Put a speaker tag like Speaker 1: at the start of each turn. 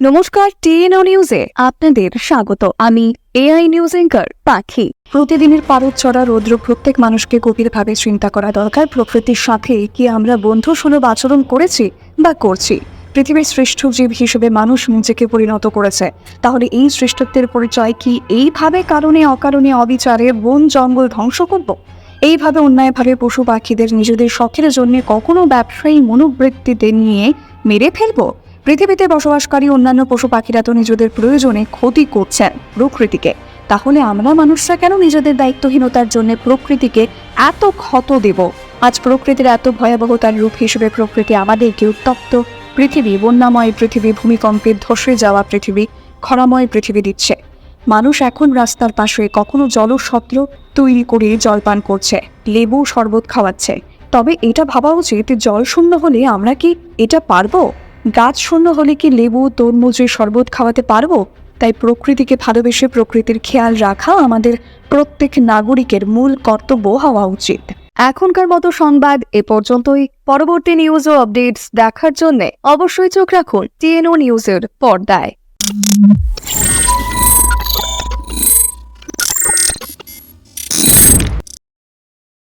Speaker 1: নমস্কার, টিএনও নিউজে আপনাদের স্বাগত। আমি এআই নিউজ এঙ্কার পাখি। প্রতিদিনের পারদ চড়া রৌদ্র প্রত্যেক মানুষকে গভীরভাবে চিন্তা করা দরকার। প্রকৃতির সাথে কি আমরা বন্ধু সুলভ আচরণ করেছি বা করছি। পৃথিবীর শ্রেষ্ঠ জীব হিসেবে মানুষ নিজেকে পরিণত করেছে। তাহলে এই শ্রেষ্ঠত্বের পরিচয় কি এইভাবে কারণে, অকারণে, অবিচারে, বন, জঙ্গল ধ্বংস করব? এইভাবে অন্যায়ভাবে পশু পাখিদের নিজেদের শখের জন্য কখনো ব্যবসায়ী মনোবৃত্তিতে নিয়ে মেরে ফেলব? পৃথিবীতে বসবাসকারী অন্যান্য পশু পাখিরা তো নিজেদের প্রয়োজনে ক্ষতি করছেন প্রকৃতিকে। তাহলে আমরা মানুষরা কেন নিজেদের দায়িত্বহীনতার জন্য প্রকৃতিকে এত ক্ষত দেব? আজ প্রকৃতির এত ভয়াবহতার রূপ হিসেবে প্রকৃতি আমাদেরকে উত্তপ্ত পৃথিবী বন্যাময় পৃথিবী, ভূমিকম্পে ধসে যাওয়া পৃথিবী, খরাময় পৃথিবী দিচ্ছে। মানুষ এখন রাস্তার পাশে কখনো জলসত্র তৈরি করে জলপান করছে, লেবু শরবত খাওয়াচ্ছে। তবে এটা ভাবা উচিত জল শূন্য হলে আমরা কি এটা পারব? গাছ শূন্য হলে কি লেবু তরমুজের শরবত খাওয়াতে পারব? তাই প্রকৃতিকে ভালোবেসে প্রকৃতির খেয়াল রাখা আমাদের প্রত্যেক নাগরিকের মূল কর্তব্য হওয়া উচিত। এখনকার মতো সংবাদ এ পর্যন্তই। পরবর্তী নিউজ ও আপডেটস দেখার জন্য অবশ্যই চোখ রাখুন টিএনও নিউজের পর্দায়।